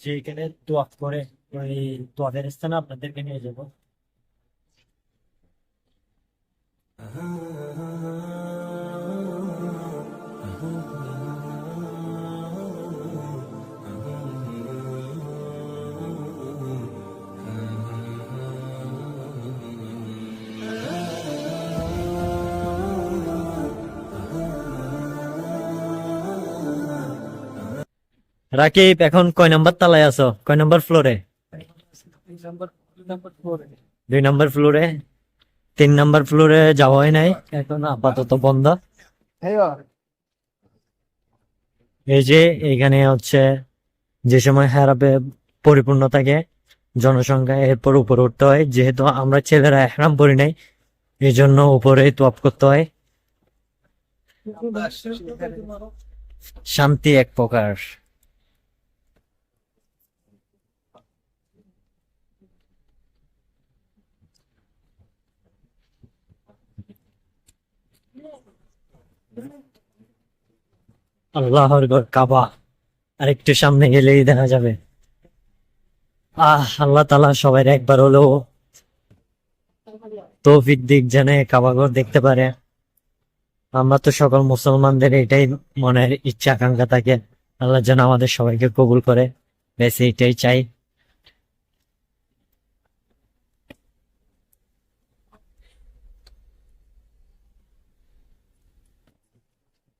যে এখানে তোয়াফ করে ওই তোয়াদের স্থানে আপনাদেরকে নিয়ে যাব। রাকিব, এখন কয় নাম্বার তলায় আছো? কয় নাম্বার ফ্লোরে দুই নাম্বার ফ্লোরে তিন নাম্বার ফ্লোরে যাওয়া হয় নাই, এখন আপাতত বন্ধ। এই যে এখানে হচ্ছে, যে সময় হেরাপে পরিপূর্ণ থাকে, জনসংখ্যা এরপর উপরে উঠতে হয়। যেহেতু আমরা ছেলেরা এহরাম পরি নাই এই জন্য উপরে তোয়াপ করতে হয়। শান্তি এক প্রকার। আল্লাহর ঘর কাবা আর একটু সামনে গেলেই দেখা যাবে। আহ, আল্লাহ তালা সবাই একবার হলেও তৌফিক দিক জানে কাবা ঘর দেখতে পারে। আমরা তো সকল মুসলমানদের এটাই মনের ইচ্ছা, আকাঙ্ক্ষা থাকে। আল্লাহ যেন আমাদের সবাইকে কবুল করে। বেশ এটাই চাই।